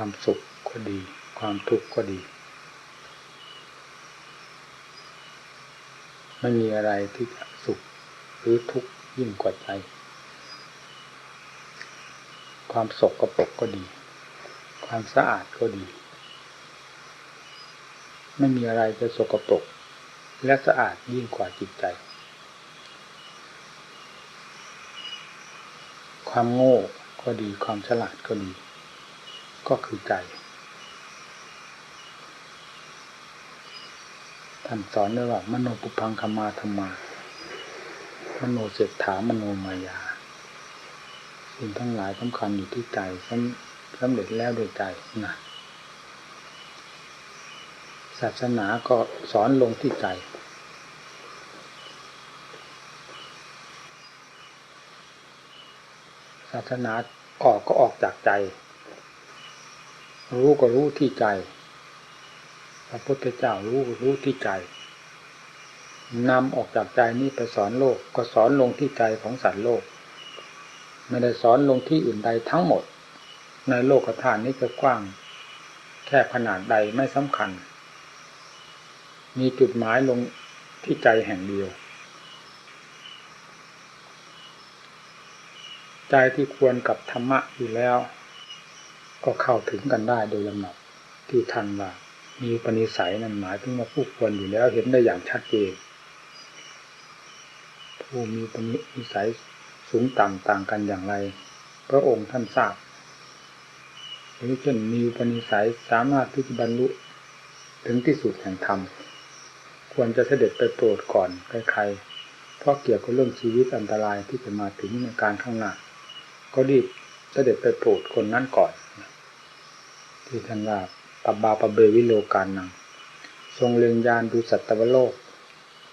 ความสุขก็ดี ความทุกข์ก็ดี ไม่มีอะไรที่จะสุขหรือทุกข์ยิ่งกว่าใจ ความสกรปกก็ดี ความสะอาดก็ดี ไม่มีอะไรจะสกรปรกและสะอาดยิ่งกว่าจิตใจ ความโง่ก็ดีความฉลาดก็ดี ก็คือใจท่านสอนด้วยว่ามโนปุพังคมาธรรมามโนเศรษฐามโนมายาสิ่งทั้งหลายสำคัญอยู่ที่ใจสำเร็จแล้วโดยใจนะศาสนาก็สอนลงที่ใจ ศาสนาออกก็ออกจากใจ รู้ก็รู้ที่ใจ พระพุทธเจ้ารู้รู้ที่ใจนำออกจากใจนี้ไปสอนโลก ก็สอนลงที่ใจของสัตว์โลก ไม่ได้สอนลงที่อื่นใดทั้งหมด ในโลกฐานนี้จะกว้าง แค่ขนาดใดไม่สำคัญ มีจุดหมายลงที่ใจแห่งเดียว ใจที่ควรกับธรรมะอยู่แล้ว ก็เข้าถึงกันได้โดยลำดับที่ทันว่ามีปณิสัยนั้นหมายถึงว่าผู้ควรอยู่แล้วเห็นได้อย่างชัดเจนผู้มีปณิสัยสูงต่ำต่างกันอย่างไร พระองค์ท่านทราบหรือเช่นมีปณิสัยสามารถที่จะบรรลุถึงที่สุดแห่งธรรมควรจะเสด็จไปโปรดก่อนใครๆเพราะเกี่ยวกับเรื่องชีวิตอันตรายที่จะมาถึงในการข้างหน้าก็รีบเสด็จไปโปรดคนนั้นก่อน ที่ท่านว่าปับบาปเบวิโลกานังทรงเล็งยานดูสัตวโลก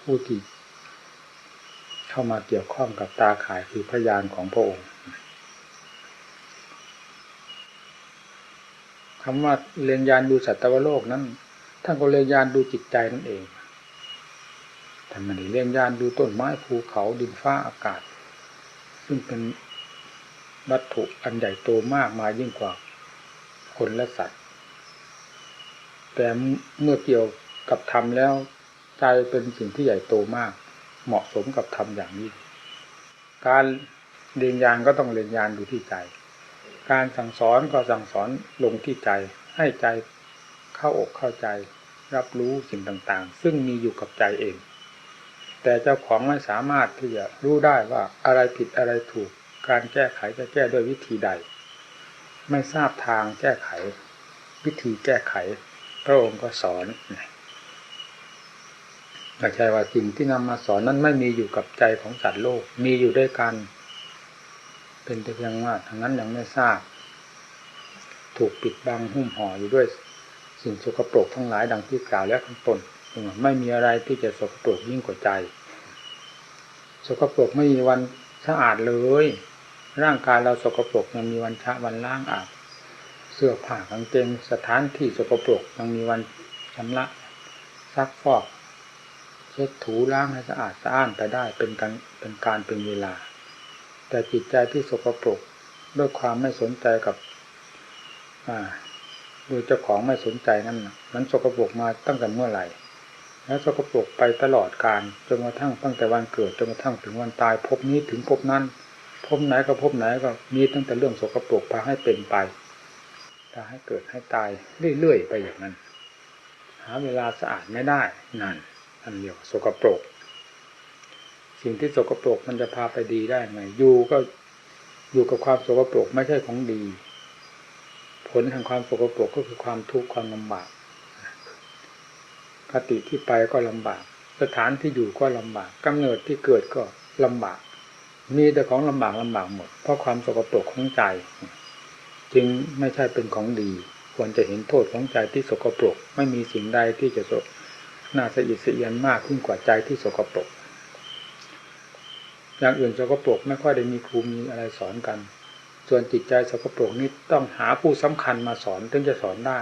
ผู้ที่เข้ามาเกี่ยวข้องกับตาข่ายคือพยานของพระองค์คำว่าเลียงยานดูสัตวโลกนั้นท่านก็เลียงยานดูจิตใจนั่นเองท่านไม่ได้เลียงยานดูต้นไม้ภูเขาดินฟ้าอากาศ ซึ่งเป็นวัตถุอันใหญ่โตมากมายิ่งกว่า คนและสัตว์แต่เมื่อเกี่ยวกับธรรมแล้วใจเป็นสิ่งที่ใหญ่โตมาก เหมาะสมกับธรรมอย่างนี้ การเรียนยานก็ต้องเรียนยานดูที่ใจ การสั่งสอนก็สั่งสอนลงที่ใจ ให้ใจเข้าอกเข้าใจ รับรู้สิ่งต่างๆ ซึ่งมีอยู่กับใจเอง แต่เจ้าของไม่สามารถที่จะรู้ได้ว่าอะไรผิดอะไรถูก การแก้ไขจะแก้ด้วยวิธีใด ไม่ทราบทางแก้ไข วิธีแก้ไข พระองค์ก็สอนไม่ใช่ว่าสิ่งที่นำมาสอนนั้นไม่มีอยู่กับใจของสัตว์โลก มีอยู่ด้วยกัน เป็นแต่เพียงว่าทางนั้นยังไม่ทราบ ถูกปิดบังหุ้มห่ออยู่ด้วย สิ่งสกปรกทั้งหลายดังที่กล่าวแล้วข้างต้นไม่มีอะไรที่จะสกปรกยิ่งกว่าใจ สกปรกไม่มีวันสะอาดเลย ร่างกายเราสกปรกยังมีวันชะวันล้างอาบเสื้อผ้ากางเกงสถานที่สกปรกยังมีวันชำระซักฟอกเช็ดถูล้างให้สะอาดสะอ้านไปได้เป็นการเป็นการเป็นเวลา แต่จิตใจที่สกปรกด้วยความไม่สนใจกับอ่าดยเจ้าของไม่สนใจนั่นมันสกปรกมาตั้งแต่เมื่อไหร่ แล้วสกปรกไปตลอดการจนกระทั่งตั้งแต่วันเกิดจนกระทั่งถึงวันตายพบนี้ถึงพบนั้น พบไหนก็พบไหนก็มีตั้งแต่เรื่องสกปรกพาให้เป็นไปพาให้เกิดให้ตายเรื่อยๆไปอย่างนั้น หาเวลาสะอาดไม่ได้นั่นอันเดียวสกปรก สิ่งที่สกปรกมันจะพาไปดีได้ไหมอยู่ก็อยู่กับความสกปรกไม่ใช่ของดี ผลแห่งความสกปรกก็คือความทุกข์ความลำบากคติที่ไปก็ลำบาก สถานที่อยู่ก็ลำบากกำเนิดที่เกิดก็ลำบาก มีแต่ของลำบากลำบากหมด เพราะความสกปรกของใจ จึงไม่ใช่เป็นของดี ควรจะเห็นโทษของใจที่สกปรก ไม่มีสิ่งใดที่จะสน่าสะอิดสะเอียนมากขึ้นกว่าใจที่สกปรก อย่างอื่นสกปรกไม่ค่อยได้มีครูมีอะไรสอนกัน ส่วนจิตใจสกปรกนี้ต้องหาผู้สำคัญมาสอนถึงจะสอนได้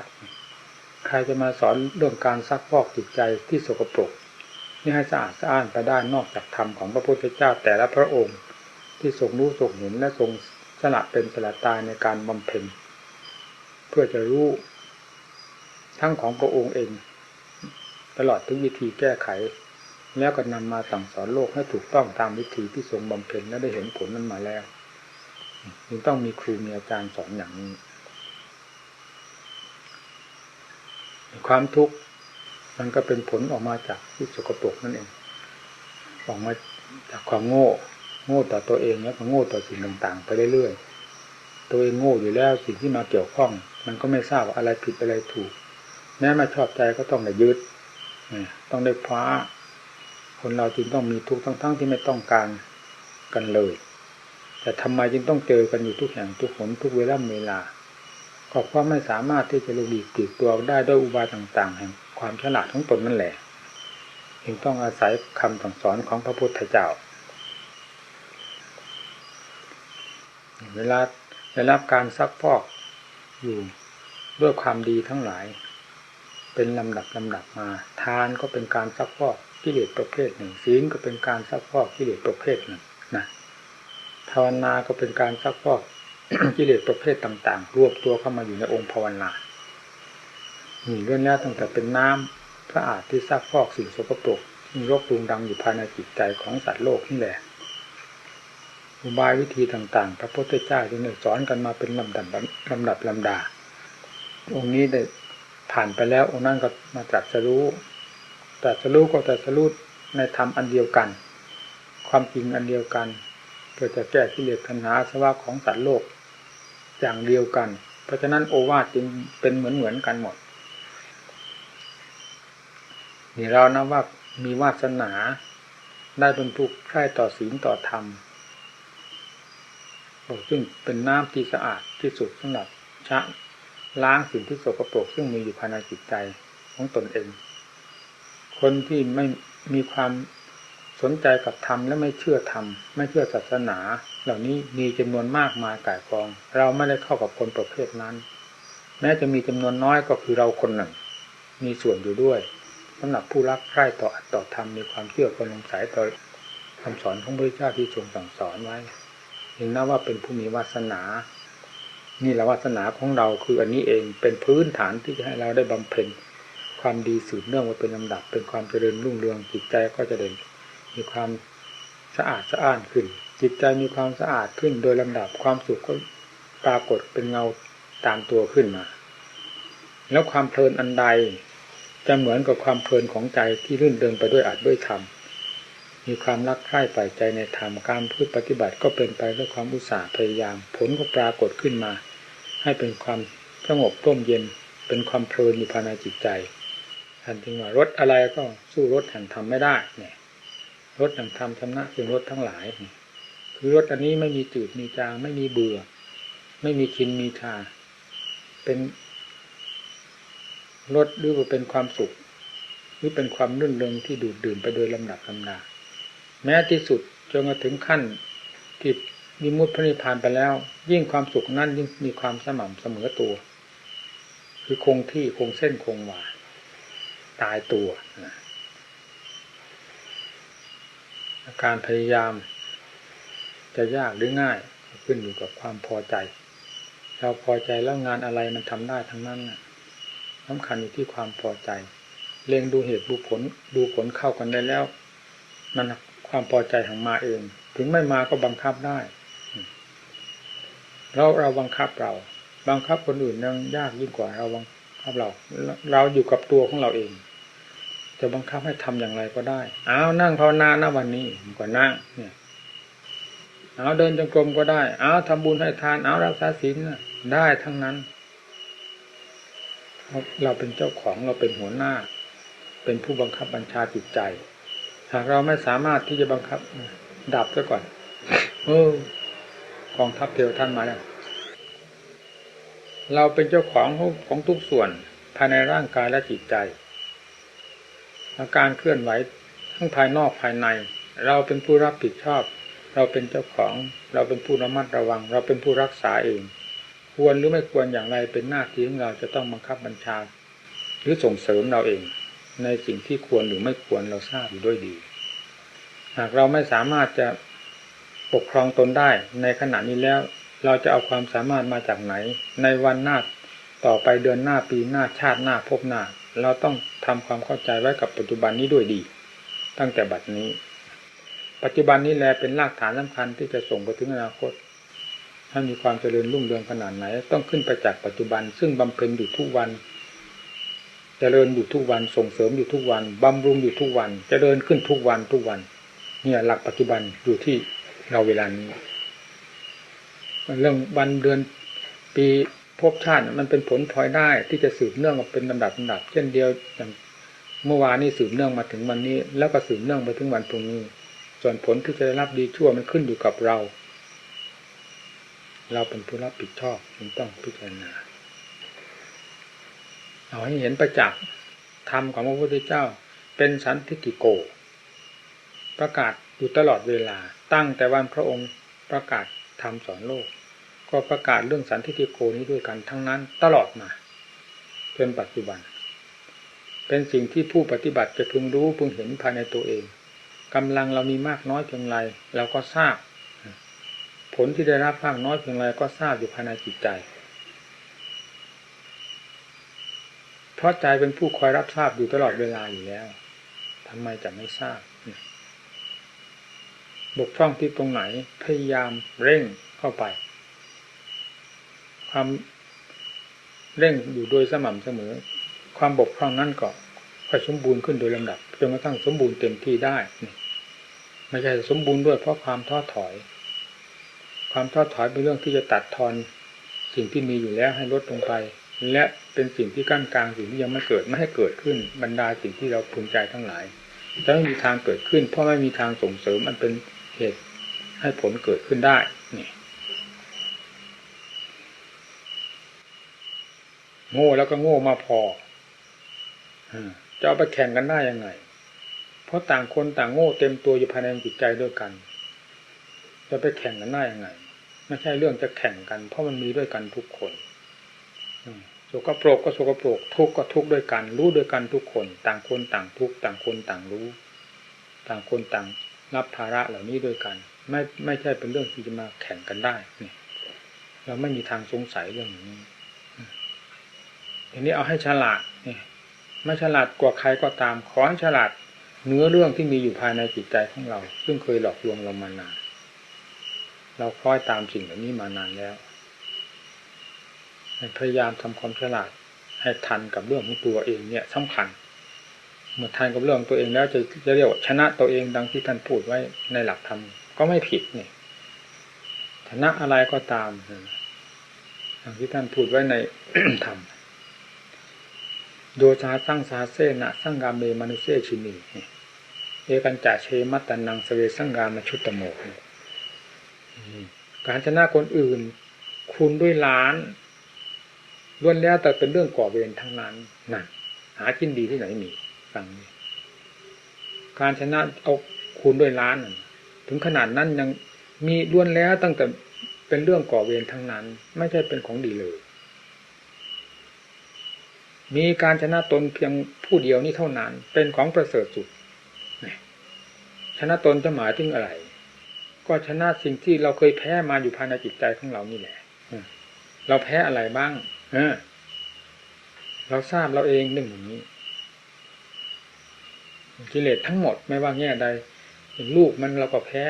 ใครจะมาสอนเรื่องการซักฟอกจิตใจที่สกปรกนี่ให้สะอาดสะอ้านไปได้นอกจากธรรมของพระพุทธเจ้าแต่ละพระองค์ ที่ทรงรู้ทรงเห็นและทรงสละเป็นสละตายในการบำเพ็ญผพื่อจะรู้ทั้งของพระองค์เอง ตลอดทุกวิธีแก้ไข แล้วก็นำมาสั่งสอนโลกให้ถูกต้องตามวิธีที่ทรงบำเพ็ญและได้เห็นผลนั้นมาแล้วจึงต้องมีครูมีอาจารย์สอนอย่างนี้ ความทุกข์มันก็เป็นผลออกมาจากที่สกปรกนั่นเองออกมาจากความโง่ โง่ต่อตัวเองแล้วก็โง่ต่อสิ่งต่างๆ ไปเรื่อยๆ ตัวเองโง่อยู่แล้วสิ่งที่มาเกี่ยวข้อง มันก็ไม่ทราบว่าอะไรผิดอะไรถูก แม้มาชอบใจก็ต้องได้ยึดต้องได้คว้า คนเราจึงต้องมีทุกข์ทั้งๆที่ไม่ต้องการกันเลย แต่ทำไมจึงต้องเจอกันอยู่ทุกแห่งทุกหนทุกเวลาเวลาก็เพราะไม่สามารถที่จะลุกดีกลีกตัวได้ด้วยอุบายต่าง ๆ แห่งความฉลาดของตนนั่นแหละจึงต้องอาศัยคำสั่งสอนของพระพุทธเจ้า เวลาได้รับการซักฟอกอยู่ด้วยความดีทั้งหลาย เป็นลำดับลำดับมา ทานก็เป็นการซักฟอกกิเลสประเภทหนึ่งศีลก็เป็นการซักฟอกกิเลสประเภทหนึ่งนะภาวนาก็เป็นการซักฟอกกิเลสประเภทต่าง ๆ รวบตัวเข้ามาอยู่ในองค์ภาวนานี่เรื่องนี้ตั้งแต่เป็นน้ำพระอาจที่ซักฟอกสิ่งสกปรกมีรบปรุงดังอยู่ภายในจิตใจของสัตว์โลกนี่แหละ อุบายวิธีต่าง ๆ พระพุทธเจ้าจึงได้สอนกันมาเป็นลำดับลำดับลำดา องค์นี้ได้ผ่านไปแล้วองค์นั้นก็มาตรัสรู้ตรัสรู้ก็ตรัสรู้ในธรรมอันเดียวกัน ความจริงอันเดียวกันเพื่อจะแก้กิเลสทัณหาสวะของสัตว์โลกอย่างเดียวกัน เพราะฉะนั้นโอวาทจึงเป็นเหมือนเหมือนกันหมดนี่เรานะว่ามีวาสนาได้บรรทุกใคร่ต่อศีลต่อธรรม ซึ่งเป็นน้ำที่สะอาดที่สุดสำหรับชะล้างสิ่งที่สกปรกซึ่งมีอยู่ภายในจิตใจของตนเอง คนที่ไม่มีความสนใจกับธรรมและไม่เชื่อธรรมไม่เชื่อศาสนา เหล่านี้มีจำนวนมากมายก่ายกอง เราไม่ได้เข้ากับคนประเภทนั้น แม้จะมีจำนวนน้อยก็คือเราคนหนึ่ง มีส่วนอยู่ด้วยสำหรับผู้รักใคร่ต่ออัตต่อธรรมมีความเชื่อความลงสายต่อคำสอนของพระเจ้าที่ทรงสั่งสอนไว้ นนับว่าเป็นผู้มีวาสนา นี่แหละวาสนาของเราคืออันนี้เองเป็นพื้นฐานที่จะให้เราได้บำเพ็ญความดีสืบเนื่องมาเป็นลำดับ เป็นความเจริญรุ่งเรืองจิตใจก็จะเด่นมีความสะอาดสะอ้านขึ้น จิตใจมีความสะอาดขึ้นโดยลำดับความสุขก็ปรากฏเป็นเงาตามตัวขึ้นมา แล้วความเพลินอันใดจะเหมือนกับความเพลินของใจที่รื่นเริงไปด้วยอาจด้วยธรรม มีความรักใคร่ใฝ่ใจในธรรมการพูดปฏิบัติก็เป็นไปด้วยความอุตสาห์พยายาม ผลก็ปรากฏขึ้นมา ให้เป็นความสงบร่มเย็น เป็นความเพลินอยู่ภายในจิตใจท่านจึงว่ารถอะไรก็สู้รถแห่งธรรมไม่ได้เนี่ยรถแห่งธรรมชำนะคือรถทั้งหลาย คือรถอันนี้ไม่มีจืดมีจางไม่มีเบื่อ ไม่มีชินมีชาเป็นรสหรือว่าเป็นความสุข หรือเป็นความรื่นเริงที่ดูดดื่มไปโดยลำดับลำดา แม้ที่สุดจนมาถึงขั้นที่มีมุตพระนิพพานไปแล้ว ยิ่งความสุขนั้นยิ่งมีความสม่ำเสมอตัว คือคงที่คงเส้นคงวาตายตัวการพยายาม จะยากหรือง่ายขึ้นอยู่กับความพอใจ เราพอใจแล้วงานอะไรมันทำได้ทั้งนั้นสำคัญอยู่ที่ความพอใจ เล็งดูเหตุดูผลดูผลเข้ากันได้แล้ว มัน ความพอใจของมาเอง ถึงไม่มาก็บังคับได้เราเราบังคับเรา บังคับคนอื่นยังยากยิ่งกว่าเราบังคับเรา เราอยู่กับตัวของเราเอง จะบังคับให้ทำอย่างไรก็ได้เอานั่งภาวนาณวันนี้ก็นั่ง เนี่ยเอาเดินจงกรมก็ได้ เอาทำบุญให้ทาน เอารักษาศีลได้ทั้งนั้น เราเป็นเจ้าของเราเป็นหัวหน้า เป็นผู้บังคับบัญชาจิตใจ หากเราไม่สามารถที่จะบังคับ ดับซะก่อนเออกองทัพเทวท่านมาแล้วเราเป็นเจ้าของของทุกส่วนภายในร่างกายและจิตใจ อาการเคลื่อนไหวทั้งภายนอกภายใน เราเป็นผู้รับผิดชอบ เราเป็นเจ้าของ เราเป็นผู้ระมัดระวัง เราเป็นผู้รักษาเอง ควรหรือไม่ควรอย่างไรเป็นหน้าที่ของเราจะต้องบังคับบัญชา หรือส่งเสริมเราเอง ในสิ่งที่ควรหรือไม่ควรเราทราบอยู่ด้วยดี หากเราไม่สามารถจะปกครองตนได้ในขณะนี้แล้ว เราจะเอาความสามารถมาจากไหน ในวันหน้าต่อไปเดือนหน้าปีหน้าชาติหน้าพบหน้า เราต้องทำความเข้าใจไว้กับปัจจุบันนี้ด้วยดี ตั้งแต่บัดนี้ ปัจจุบันนี้แลเป็นรากฐานสำคัญที่จะส่งไปถึงอนาคต ถ้ามีความเจริญรุ่งเรืองขนาดไหน ต้องขึ้นไปจากปัจจุบัน ซึ่งบำเพ็ญอยู่ทุกวัน จเจริญอยู่ทุกวันส่งเสริมอยู่ทุกวันบำรุงอยู่ทุกวันจเจริญขึ้นทุกวันทุกวัน เนี่ยหลักปัจจุบันอยู่ที่เราเวลานี้เรื่องวันเดือนปีภพชาติมันเป็นผลพลอยได้ที่จะสืบเนื่องมาเป็นลำดับลำดับ เช่นเดียวอย่างเมื่อวานนี้สืบเนื่องมาถึงวันนี้ แล้วก็สืบเนื่องไปถึงวันพรุ่งนี้ ส่วนผลที่จะได้รับดีชั่วมันขึ้นอยู่กับเรา เราเป็นผู้รับผิดชอบจึงต้องพิจารณา เอาให้เห็นประจักษ์ธรรมของพระพุทธเจ้า เป็นสันทิฏฐิโก ประกาศอยู่ตลอดเวลา ตั้งแต่วันพระองค์ประกาศธรรมสอนโลก ก็ประกาศเรื่องสันทิฏฐิโกนี้ด้วยกันทั้งนั้นตลอดมาจนปัจจุบัน เป็นสิ่งที่ผู้ปฏิบัติจะพึงรู้พึงเห็นภายในตัวเองกำลังเรามีมากน้อยเพียงไรเราก็ทราบ ผลที่ได้รับมากน้อยเพียงไรก็ทราบอยู่ภายในจิตใจ เพราะใจเป็นผู้คอยรับทราบอยู่ตลอดเวลาอยู่แล้วทำไมจะไม่ทราบบกพร่องที่ตรงไหนพยายามเร่งเข้าไป ความเร่งอยู่โดยสม่ำเสมอ ความบกพร่องนั้นก็ค่อยสมบูรณ์ขึ้นโดยลำดับจนกระทั่งสมบูรณ์เต็มที่ได้ไม่ใช่สมบูรณ์ด้วยเพราะความท้อถอย ความท้อถอยเป็นเรื่องที่จะตัดทอนสิ่งที่มีอยู่แล้วให้ลดลงไป และ เป็นสิ่งที่กั้นกลางสิ่งที่ยังไม่เกิดไม่ให้เกิดขึ้นบรรดาสิ่งที่เราพึงใจทั้งหลายจะไม่มีทางเกิดขึ้น เพราะไม่มีทางส่งเสริมมันเป็นเหตุให้ผลเกิดขึ้นได้นี่โง่แล้วก็โง่มาพอจะเอาไปแข่งกันได้ยังไง เพราะต่างคนต่างโง่เต็มตัวอยู่ภายในจิตใจด้วยกัน จะไปแข่งกันได้ยังไง ไม่ใช่เรื่องจะแข่งกัน เพราะมันมีด้วยกันทุกคน สกปรกก็สกปรกทุกข์ก็ทุกข์ด้วยกัน รู้ด้วยกันทุกคน ต่างคนต่างทุกข์ต่างคนต่างรู้ ต่างคนต่างรับภาระเหล่านี้ด้วยกัน ไม่ไม่ใช่เป็นเรื่องที่จะมาแข่งกันได้เนี่ยเราไม่มีทางสงสัยเรื่องนี้ทีนี้เอาให้ฉลาดเนี่ยไม่ฉลาดกว่าใครก็ตามขอให้ฉลาดเนื้อเรื่องที่มีอยู่ภายในจิตใจของเรา ซึ่งเคยหลอกลวงเรามานาน เราคล้อยตามสิ่งเหล่านี้มานานแล้ว พยายามทำความฉลาดให้ทันกับเรื่องของตัวเองเนี่ยสำคัญ เมื่อทันกับเรื่องตัวเองแล้วจะจะเรียกว่าชนะตัวเองดังที่ท่านพูดไว้ในหลักธรรมก็ไม่ผิดเนี่ยชนะอะไรก็ตามดังที่ท่านพูดไว้ในธรรมโยชาตั้างสาเซนะสังกามเมมนุเซชินีเอกันจ่าเชมัตตันนังสเวสังกามชุตตโมกการชนะคนอื่น คุณด้วยล้าน ล้วนแล้วแต่เป็นเรื่องก่อเวรทั้งนั้นนั่นหากินดีที่ไหนมีฟังนี้การชนะเอาคูณด้วยล้านถึงขนาดนั้นยังมีล้วนแล้วตั้งแต่เป็นเรื่องก่อเวรทั้งนั้น ไม่ใช่เป็นของดีเลย มีการชนะตนเพียงผู้เดียวนี้เท่านั้น เป็นของประเสริฐสุดชนะตนจะหมายถึงอะไร ก็ชนะสิ่งที่เราเคยแพ้มาอยู่ภายในจิตใจของเรานี่แหละเราแพ้อะไรบ้าง เราทราบเราเองหนึ่งอย่างนี้กิเลสทั้งหมดไม่ว่าแง่ใดลูกมันเราก็แพ้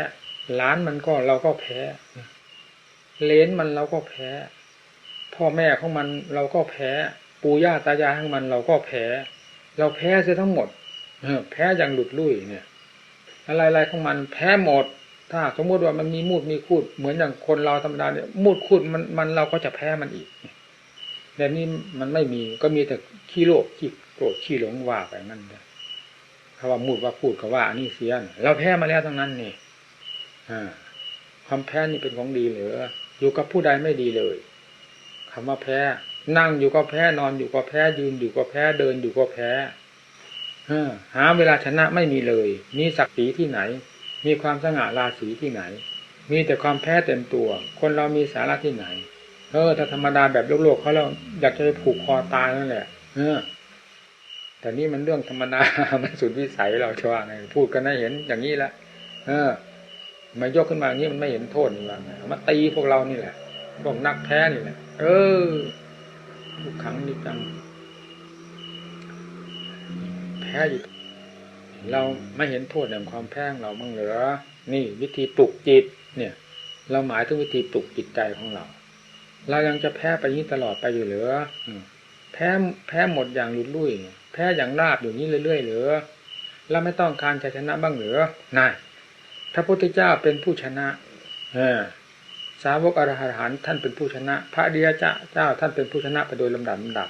ล้านมันก็เราก็แพ้เลนมันเราก็แพ้ พ่อแม่ของมันเราก็แพ้ ปู่ย่าตายายของมันเราก็แพ้ เราแพ้เสียทั้งหมดแพ้อย่างหลุดลุ่ยเนี่ย อะไรๆของมันแพ้หมด ถ้าสมมติว่ามันมีมูดมีคูดเหมือนอย่างคนเราธรรมดาเนี่ยมูดคูดมันมันเราก็จะแพ้มันอีก แต่นี้มันไม่มีก็มีแต่ขี้โลภขี้โกรธขี้หลงว่าไปนั่นเลยคำว่ามูดว่าพูดก็ว่าอันนี้เสียนเราแพ้มาแล้วทั้งนั้นนี่ความแพ้นี่เป็นของดีหรืออยู่กับผู้ใดไม่ดีเลยคำว่าแพ้ นั่งอยู่ก็แพ้นอนอยู่ก็แพ้ยืนอยู่ก็แพ้เดินอยู่ก็แพ้หาเวลาชนะไม่มีเลยมีศักดิ์ศรีที่ไหน มีความสง่าราศีที่ไหน มีแต่ความแพ้เต็มตัว คนเรามีสาระที่ไหน เออถ้าธรรมดาแบบโลกๆเขาเราอยากจะไปผูกคอตายนั่นแหละเออแต่นี่มันเรื่องธรรมดา มันสุดวิสัยเราชว่าไงพูดกันให้เห็นอย่างนี้ละเออ มายกขึ้นมาอย่างนี้มันไม่เห็นโทษนี่ว่ามาตีพวกเรานี่แหละพวกนักแพ้นี่แหละเออทุกครั้งนิจังแพ้อยู่เราไม่เห็นโทษแห่งความแพ้ของเราบ้างเหรอนี่วิธีปลุกจิต เนี่ย เราหมายถึงวิธีปลุกจิตใจของเรา เรายังจะแพ้ไปนี้ตลอดไปอยู่เหรืออืมแพ้แพ้หมดอย่างหลุดลุ่ยแพ้อย่างราบอยู่นี้เรื่อยๆเหรือเราไม่ต้องการชัยชนะบ้างเหรือนั่นพระพุทธเจ้าเป็นผู้ชนะเออสาวกอรหันต์ท่านเป็นผู้ชนะ พระเดียเจ้าเจ้าท่านเป็นผู้ชนะไปโดยลำดับลำดับ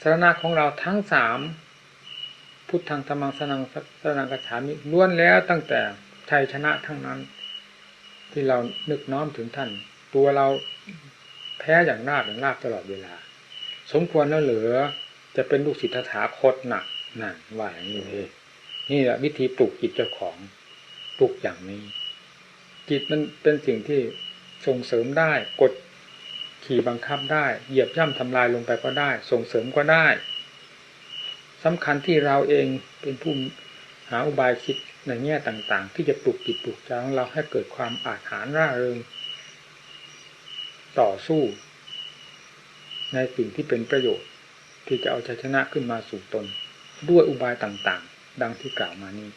สารณะของเราทั้งสามพุทธังธรรมังสนังสนังกัจฉามิล้วนแล้วตั้งแต่ชัยชนะทั้งนั้น ที่เรานึกน้อมถึงท่าน ตัวเรา แพ้อย่างราบอย่างราบตลอดเวลา สมควรแล้วเหลือจะเป็นลูกศิษย์ถาคตหนักนั่นว่าอย่างนี้เลยนี่แหละวิธีปลุกจิตเจ้าของปลุกอย่างนี้ จิตมันเป็นสิ่งที่ส่งเสริมได้กดขี่บังคับได้ เหยียบย่ำทำลายลงไปก็ได้ ส่งเสริมก็ได้สำคัญที่เราเองเป็นผู้หาอุบายคิดในแง่ต่างๆ ที่จะปลุกจิตปลุกใจของเราให้เกิดความอาจหารร่าเริง ต่อสู้ ในสิ่งที่เป็นประโยชน์ ที่จะเอาชัยชนะขึ้นมาสู่ตน ด้วยอุบายต่างๆ ดังที่กล่าวมานี้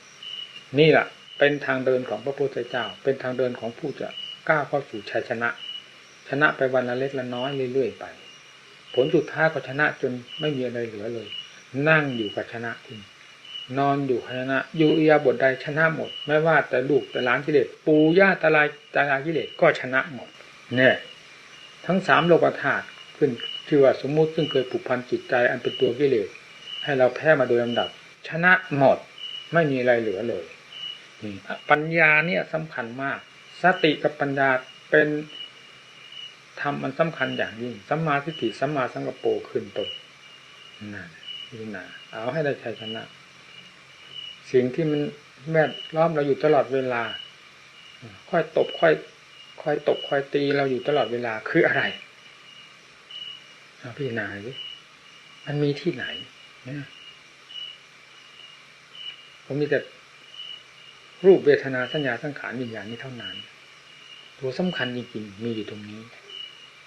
นี่แหละเป็นทางเดินของพระพุทธเจ้า เป็นทางเดินของผู้จะก้าวเข้าสู่ชัยชนะ ชนะไปวันละเล็กละน้อยเรื่อยๆไป ผลสุดท้ายก็ชนะจนไม่มีอะไรเหลือเลย นั่งอยู่กับชนะคุณนอนอยู่กับชนะ อยู่อียาบทใดชนะหมด ไม่ว่าแต่ลูกแต่ล้านกิเลสปูย่าตาลายตาลายกิเลสก็ชนะหมด เนี่ย ทั้งสามโลกธาตุขึ้นที่ว่าสมมุติซึ่งเคยผูกพันจิตใจอันเป็นตัวกิเลสให้เราแพ้มาโดยลำดับ ชนะหมดไม่มีอะไรเหลือเลยปัญญาเนี่ยสำคัญมาก สติกับปัญญาเป็นธรรมมันสำคัญอย่างยิ่งสัมมาทิฏฐิสัมมาสังกปรขึ้นตนนั่นนี่นะเอาให้ได้ชัยชนะ สิ่งที่มันแวดล้อมเราอยู่ตลอดเวลา ค่อยตบค่อย คอยตบค่อยตีเราอยู่ตลอดเวลาคืออะไรเอาพี่นาดิมันมีที่ไหนเนี่ยผมมีแต่รูปเวทนาสัญญาสังขารวิญญาณนี้เท่านั้น ตัวสำคัญจริงๆมีอยู่ตรงนี้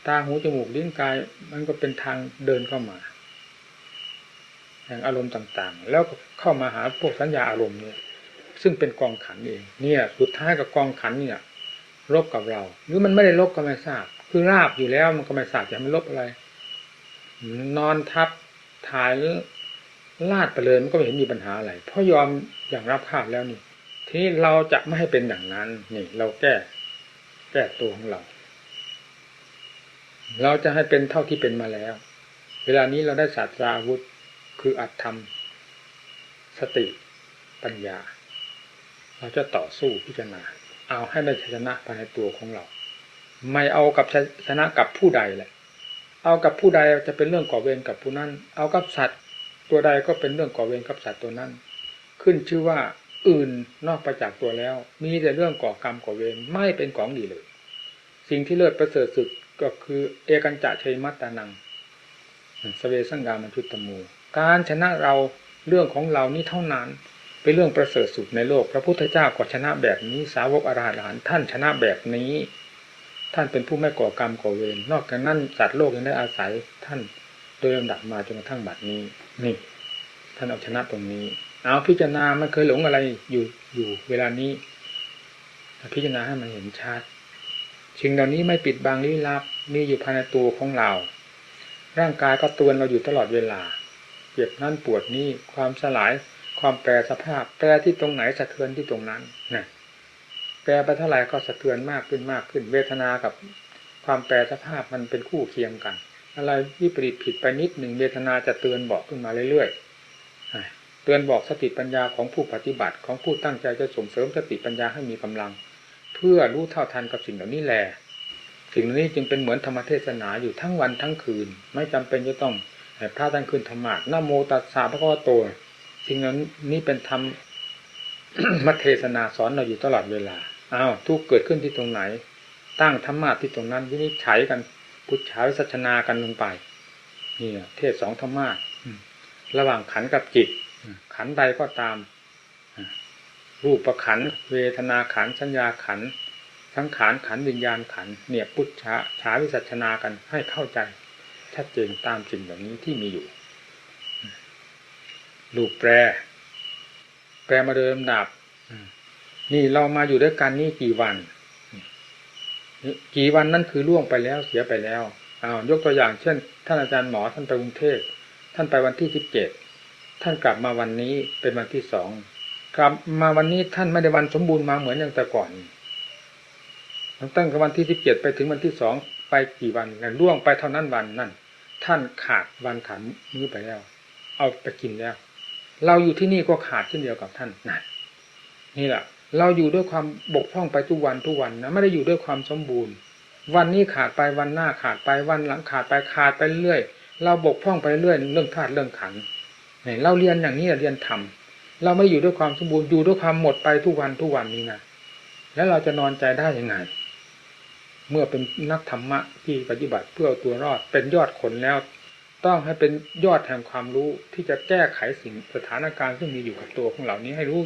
ตาหูจมูกลิ้นกาย มันก็เป็นทางเดินเข้ามาแห่งอารมณ์ต่าง ๆ แล้วเข้ามาหาพวกสัญญาอารมณ์เนี่ยซึ่งเป็นกองขันเอง เนี่ย สุดท้ายกับกองขันเนี่ย ลบกับเรา หรือมันไม่ได้ลบก็ไม่ทราบ คือราบอยู่แล้วมันก็ไม่ทราบจะมันลบอะไร นอนทับถ่ายลาดไปเลยมันก็ไม่เห็นมีปัญหาอะไร เพราะยอมอย่างรับคาบแล้วนี่ ทีนี้เราจะไม่ให้เป็นอย่างนั้น นี่ เราแก้ แก้ตัวของเรา เราจะให้เป็นเท่าที่เป็นมาแล้ว เวลานี้เราได้ศาสตราอาวุธ คืออัตธรรม สติ ปัญญา เราจะต่อสู้พิจารณา เอาให้ได้ชนะภายในตัวของเรา ไม่เอากับชนะกับผู้ใดแหละ เอากับผู้ใดจะเป็นเรื่องก่อเวรกับผู้นั้น เอากับสัตว์ ตัวใดก็เป็นเรื่องก่อเวรกับสัตว์ตัวนั้น ขึ้นชื่อว่าอื่นนอกไปจากตัวแล้ว มีแต่เรื่องก่อกรรมก่อเวรไม่เป็นของดีเลย สิ่งที่เลิศประเสริฐสุดก็คือเอกันจะชัยมัตตานังสเวสังกามันชุตตมูการชนะเราเรื่องของเรานี้เท่านั้น เป็นเรื่องประเสริฐสุดในโลก พระพุทธเจ้าก็ชนะแบบนี้ สาวกอรหันต์ท่านชนะแบบนี้ ท่านเป็นผู้ไม่ก่อกรรมก่อเวรนอกจากนั้นจัดโลกยังได้อาศัยท่านโดยลำดับมาจนกระทั่งบัดนี้ นี่ ท่านเอาชนะตรงนี้ เอาพิจารณามันเคยหลงอะไรอยู่อยู่ เวลานี้ พิจารณาให้มันเห็นชัดสิ่งเหล่านี้ไม่ปิดบังลี้ลับมีอยู่ภายในตัวของเรา ร่างกายก็ตือนเราอยู่ตลอดเวลาเจ็บนั่นปวดนี่ความสลาย ความแปรสภาพ แปรที่ตรงไหนสะเทือนที่ตรงนั้นนะแปรไปเท่าไหร่ก็สะเทือนมากขึ้นมากขึ้น เวทนากับความแปรสภาพมันเป็นคู่เคียงกัน อะไรวิปริตผิดไปนิดหนึ่งเวทนาจะเตือนบอกขึ้นมาเรื่อยๆเตือนบอกสติปัญญาของผู้ปฏิบัติของผู้ตั้งใจจะส่งเสริมสติปัญญาให้มีกำลัง เพื่อรู้เท่าทันกับสิ่งเหล่านี้แหละสิ่งเหล่านี้จึงเป็นเหมือนธรรมเทศนาอยู่ทั้งวันทั้งคืน ไม่จำเป็นจะต้องพระท่านคืนธรรมะนโมตัสสะพระพุทโต สิ่งนั้นนี้เป็นธรรมมัเทศนาสอนเราอยู่ตลอดเวลาอ้าวทุกเกิดขึ้นที่ตรงไหน ตั้งธรรมะที่ตรงนั้นวินิจฉัยกันพุทธาวิสัชนากันลงไปนี่เทศสองธรรมะระหว่างขันกับจิต ขันใดก็ตาม รูปประขันเวทนาขันสัญญาขันสังขารขันวิญญาณขันเนี่ยพุทธาฉาวิสัชนากันให้เข้าใจชัดเจนตามสิ่งเหล่านี้ที่มีอยู่ รูปแปร แปรมาเดิมดับ นี่เรามาอยู่ด้วยกันนี่กี่วัน กี่วันนั่นคือล่วงไปแล้วเสียไปแล้วอ้าวยกตัวอย่างเช่น ท่านอาจารย์หมอท่านไปกรุงเทพท่านไปวันที่สิบเจ็ดท่านกลับมาวันนี้เป็นวันที่สองกลับมาวันนี้ท่านไม่ได้วันสมบูรณ์มาเหมือนอย่างแต่ก่อนตั้งแต่วันที่สิบเจ็ดไปถึงวันที่สองไปกี่วันล่วงไปเท่านั้นวันนั่นท่านขาดวันขันมือไปแล้ว เอาไปกินแล้ว เราอยู่ที่นี่ก็ขาดเช่นเดียวกับท่านนั่นนี่แหละเราอยู่ด้วยความบกพร่องไปทุกวันทุกวันนะไม่ได้อยู่ด้วยความสมบูรณ์ วันนี้ขาดไปวันหน้าขาดไปวันหลังขาดไปขาดไปเรื่อยเราบกพร่องไปเรื่อยเรื่องธาตุเรื่องขันเนี่ยเราเรียนอย่างนี้เรียนทำเราไม่อยู่ด้วยความสมบูรณ์อยู่ด้วยความหมดไปทุกวันทุกวันนี้นะแล้วเราจะนอนใจได้ยังไง เมื่อเป็นนักธรรมะที่ปฏิบัติเพื่อตัวรอดเป็นยอดขนแล้ว ต้องให้เป็นยอดแห่งความรู้ที่จะแก้ไขสิ่งสถานการณ์ซึ่งมีอยู่กับตัวของเหล่านี้ให้รู้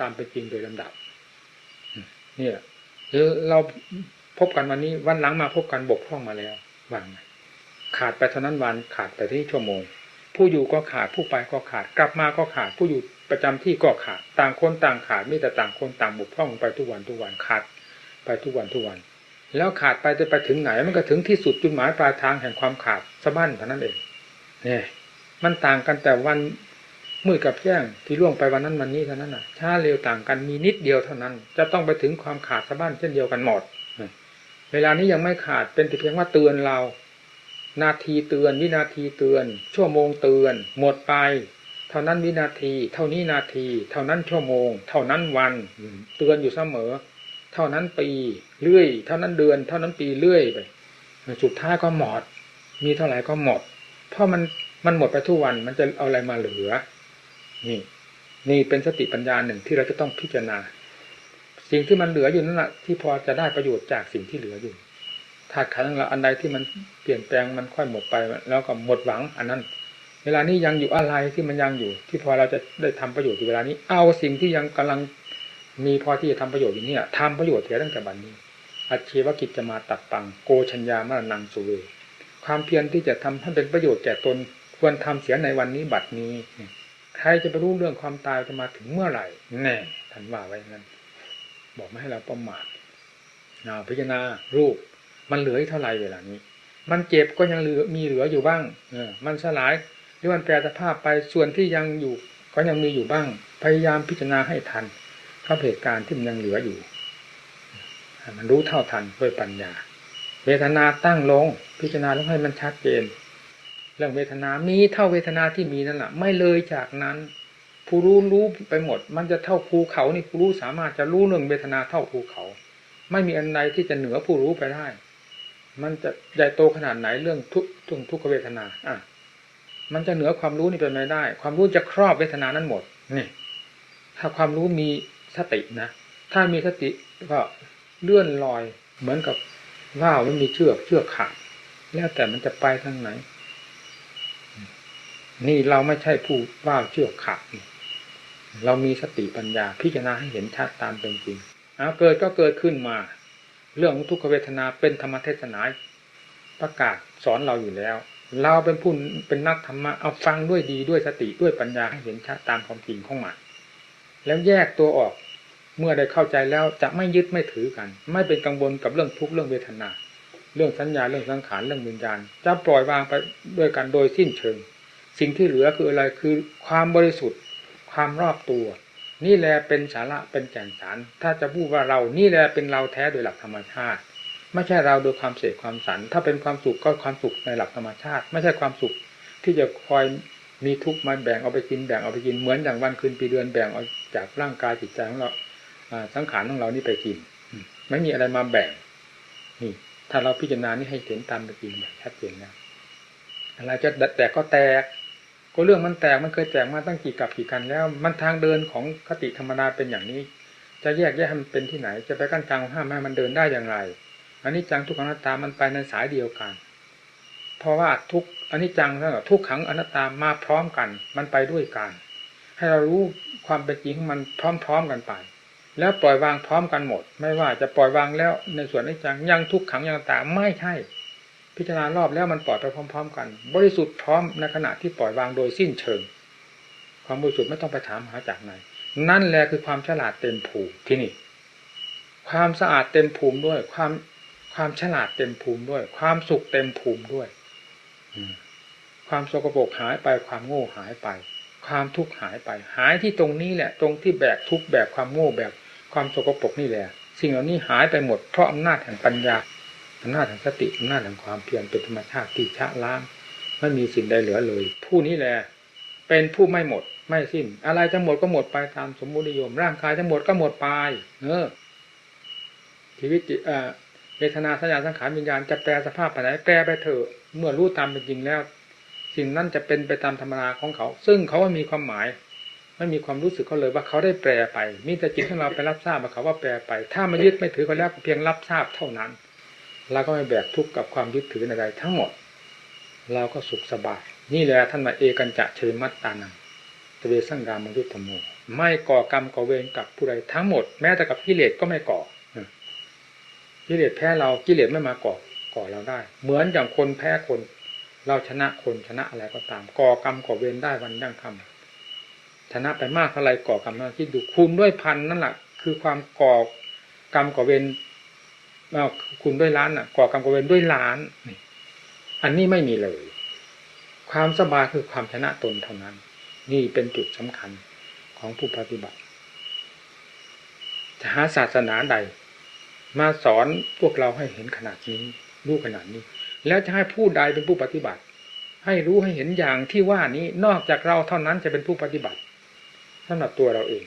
ตามเป็นจริงโดยลำดับเนี่ยเราพบกันวันนี้วันหลังมาพบกันบกพร่องมาแล้ววันขาดไปเท่านั้นวันขาดไปที่ชั่วโมง ผู้อยู่ก็ขาดผู้ไปก็ขาด กลับมาก็ขาด ผู้อยู่ประจำที่ก็ขาด ต่างคนต่างขาดไม่แต่ต่างคนต่างบกพร่องไปทุกวันทุกวันขาดไปทุกวันทุกวัน แล้วขาดไปจะไปถึงไหนมันก็ถึงที่สุดจุดหมายปลายทางแห่งความขาดสะบั้นเท่านั้นเอง เนี่ยมันต่างกันแต่วันมืดกับแจ้งที่ล่วงไปวันนั้นวันนี้เท่านั้นน่ะช้าเร็วต่างกันมีนิดเดียวเท่านั้น จะต้องไปถึงความขาดสะบั้นเช่นเดียวกันหมดเวลานี้ยังไม่ขาดเป็นแต่เพียงว่าเตือนเรา นาทีเตือนวินาทีเตือน ชั่วโมงเตือน หมดไป เท่านั้นวินาที เท่านี้นาที เท่านั้นชั่วโมง เท่านั้นวัน เตือนอยู่เสมอ เท่านั้นปีเรื่อย เท่านั้นเดือน เท่านั้นปีเรื่อยไปสุดท้ายก็หมด มีเท่าไหร่ก็หมด เพราะมันมันหมดไปทุกวันมันจะเอาอะไรมาเหลือ นี่ นี่เป็นสติปัญญาหนึ่งที่เราจะต้องพิจารณา สิ่งที่มันเหลืออยู่นั่นแหละที่พอจะได้ประโยชน์จากสิ่งที่เหลืออยู่ธาตุขันธ์เราอันใดที่มันเปลี่ยนแปลงมันค่อยหมดไปแล้วก็หมดหวังอันนั้น เวลานี้ยังอยู่อะไรที่มันยังอยู่ ที่พอเราจะได้ทำประโยชน์อยู่เวลานี้ เอาสิ่งที่ยังกำลังมีพอที่จะทำประโยชน์อยู่นี่ทำประโยชน์เสียตั้งแต่บัดนนี้อาชีวกิจจะมาตัดปังโกชัญญามรนังสุเว ความเพียรที่จะทำให้เป็นประโยชน์แก่ตน ควรทำเสียในวันนี้บัดนี้ใครจะไปรู้เรื่องความตายจะมาถึงเมื่อไหร่แน่ท่านว่าไว้งั้นบอกไม่ให้เราประมาทนาพิจารณารูป มันเหลือเท่าไรเวลานี้ มันเจ็บก็ยังเหลือมีเหลืออยู่บ้างเออมันสลายหรือมันแปรสภาพไปส่วนที่ยังอยู่ ก็ยังมีอยู่บ้าง พยายามพิจารณาให้ทันข้าเหตุการณ์ที่มันยังเหลืออยู่ มันรู้เท่าทันด้วยปัญญา เวทนาตั้งลง พิจารณาต้องให้มันชัดเจนเรื่องเวทนามีเท่าเวทนาที่มีนั่นแหละไม่เลยจากนั้น ผู้รู้รู้ไปหมด มันจะเท่าภูเขานี่ผู้รู้สามารถจะรู้เรื่องเวทนาเท่าภูเขา ไม่มีอันใดที่จะเหนือผู้รู้ไปได้ มันจะใหญ่โตขนาดไหนเรื่องทุกทุกทุกเวทนาอะมันจะเหนือความรู้นี่เป็นไม่ได้ ความรู้จะครอบเวทนานั้นหมดนี่ถ้าความรู้มีสตินะ ถ้ามีสติก็เลื่อนลอยเหมือนกับ ว่าวไม่มีเชือกเชือกขาดแล้วแต่มันจะไปทางไหน นี่เราไม่ใช่ผู้ว่าวเชือกขาดเรามีสติปัญญา พิจารณาให้เห็นชัดตามเป็นจริงเอาเกิดก็เกิดขึ้นมา เรื่องทุกขเวทนาเป็นธรรมเทศนาประกาศสอนเราอยู่แล้ว เราเป็นผู้เป็นนักธรรมะเอาฟังด้วยดีด้วยสติด้วยปัญญาให้เห็นชัดตามความจริงของมันแล้วแยกตัวออก เมื่อได้เข้าใจแล้วจะไม่ยึดไม่ถือกัน ไม่เป็นกังวลกับเรื่องทุกข์เรื่องเวทนา เรื่องสัญญาเรื่องสังขารเรื่องวิญญาณ จะปล่อยวางไปด้วยกันโดยสิ้นเชิง สิ่งที่เหลือคืออะไรคือความบริสุทธิ์ ความรอบตัว นี่แหละเป็นสาระเป็นแก่นสาร ถ้าจะพูดว่าเรานี่แหละเป็นเราแท้โดยหลักธรรมชาติ ไม่ใช่เราโดยความเสกความสัน ถ้าเป็นความสุขก็ความสุขในหลักธรรมชาติ ไม่ใช่ความสุขที่จะคอยมีทุกข์มาแบ่งเอาไปกินแบ่งเอาไปกินเหมือนอย่างวันคืนปีเดือนแบ่งเอาจากร่างกายจิตใจของเรา สังขารของเรานี่ไปกิน ไม่มีอะไรมาแบ่ง นี่ ถ้าเราพิจารณานี่ให้เห็นตามเป็นจริงชัดเจนนะอะไรจะแตกก็แตก ก็เรื่องมันแตกมันเคยแตกมาตั้งกี่กับกี่กันแล้ว มันทางเดินของคติธรรมดาเป็นอย่างนี้ จะแยกแยกให้มันเป็นที่ไหน จะไปกั้นกลางห้ามให้มันเดินได้อย่างไรอันนี้จังทุกขังอนัตตามันไปในสายเดียวกัน เพราะว่าทุกอันนี้จังแล้วทุกขังอนัตตามาพร้อมกัน มันไปด้วยกัน ให้เรารู้ความเป็นจริงของมันพร้อม ๆกันไป แล้วปล่อยวางพร้อมกันหมด ไม่ว่าจะปล่อยวางแล้วในส่วนนี้จังยังทุกขังยังตาไม่ใช่ พิจารณารอบแล้วมันปล่อยไปพร้อม ๆ กัน บริสุทธิ์พร้อมในขณะที่ปล่อยวางโดยสิ้นเชิง ความบริสุทธิ์ไม่ต้องไปถามหาจากไหนนั่นแหละคือความฉลาดเต็มภูมิที่นี่ ความสะอาดเต็มภูมิด้วย ความความฉลาดเต็มภูมิด้วย ความสุขเต็มภูมิด้วยความสกปรกหายไปความโง่หายไป ความทุกข์หายไป หายที่ตรงนี้แหละ ตรงที่แบกทุกข์แบกความโง่แบก ความสกปรกนี่แหละ สิ่งเหล่านี้หายไปหมดเพราะอำนาจแห่งปัญญาอำนาจแห่งสติอำนาจแห่งความเพียรเป็นธรรมชาติที่ชะล้างไม่มีสิ่งใดเหลือเลย ผู้นี้แหละเป็นผู้ไม่หมดไม่สิ้น อะไรจะหมดก็หมดไปตามสมมุตินิยม ร่างกายจะหมดก็หมดไปเออชีวิตจิตเอ่อเวทนาสัญญาสังขารวิญญาณจะแปลสภาพไปไหนแปลไปเถอะเมื่อรู้ตามเป็นจริงแล้ว สิ่งนั้นจะเป็นไปตามธรรมนาของเขา ซึ่งเขาไม่มีความหมาย ไม่มีความรู้สึกเขาเลยว่าเขาได้แปลไป มีแต่จิตของเราไปรับทราบว่าเขาว่าแปลไป ถ้าม่ยึดไม่ถือเขาแล้วเพียงรับทราบเท่านั้นเราก็ไม่แบกทุกข์กับความยึดถือใดๆทั้งหมด เราก็สุขสบาย นี่แหละท่านมาเอกันจะเชยมัตตานังตเวสังกามยุทธโมไม่ก่อกรรมก่อเวรกับผู้ใดทั้งหมด แม้แต่กับกิเลสก็ไม่ก่อกิเลสแพ้เรากิเลสไม่มาก่อก่อเราได้ เหมือนอย่างคนแพ้คน เราชนะคนชนะอะไรก็ตาม ก่อกรรมก่อเวรได้วันยั่งคำ ชนะไปมากเท่าไรก่อกรรมนั้นคิดดูคูณด้วยพันนั่นแหละคือความก่อกรรมก่อเวรคูณด้วยล้านอะ ก่อกรรมก่อเวรด้วยล้านอันนี้ไม่มีเลย ความสบายคือความชนะตนเท่านั้น นี่เป็นจุดสำคัญของผู้ปฏิบัติจะหาศาสนาใด มาสอนพวกเราให้เห็นขนาดนี้รู้ขนาดนี้ แล้วจะให้ผู้ใดเป็นผู้ปฏิบัติ ให้รู้ให้เห็นอย่างที่ว่านี้นอกจากเราเท่านั้นจะเป็นผู้ปฏิบัติ สำหรับตัวเราเอง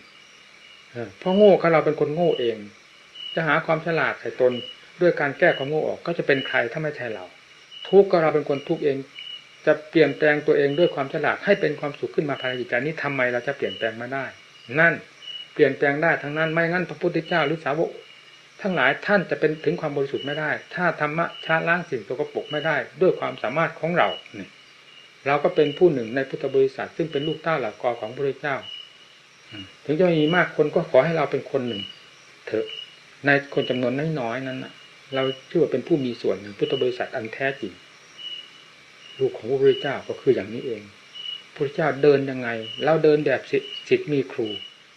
เออเพราะโง่เขาเราเป็นคนโง่เอง จะหาความฉลาดใส่ตนด้วยการแก้ความโง่ออกก็จะเป็นใครถ้าไม่ใช่เรา ทุกข์ก็เราเป็นคนทุกข์เอง จะเปลี่ยนแปลงตัวเองด้วยความฉลาดให้เป็นความสุขขึ้นมาภายในจิตใจนี้ทำไมเราจะเปลี่ยนแปลงไม่ได้ นั่นเปลี่ยนแปลงได้ทั้งนั้น ไม่งั้นพระพุทธเจ้าหรือสาวกทั้งหลายท่านจะเป็นถึงความบริสุทธิ์ไม่ได้ ถ้าธรรมะชาล้างสิ่งตกปรกไม่ได้ ด้วยความสามารถของเราเนี่ยเราก็เป็นผู้หนึ่งในพุทธบริษัทซึ่งเป็นลูกเต้าหลักกอของพระพุทธเจ้า ถึงจะมีมากคนก็ขอให้เราเป็นคนหนึ่ง เถอะในคนจำนวนน้อยๆนั้นนะเราชื่อว่าเป็นผู้มีส่วนหนึ่งพุทธบริษัทอันแท้จริงลูกของพระพุทธเจ้าก็คืออย่างนี้เองพระพุทธเจ้าเดินยังไง เราเดินแบบสิทธิ์มีครู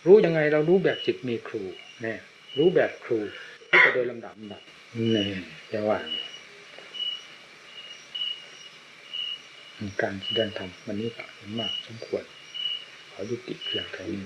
รู้ยังไงเรารู้แบบสิทธิ์มีครูเนี่ยรู้แบบครูรู้ไปโดยลำดับลำดับนี่จะว่าการแสดงธรรมวันนี้ก็มากสมควรขอยุติเพียงเท่านี้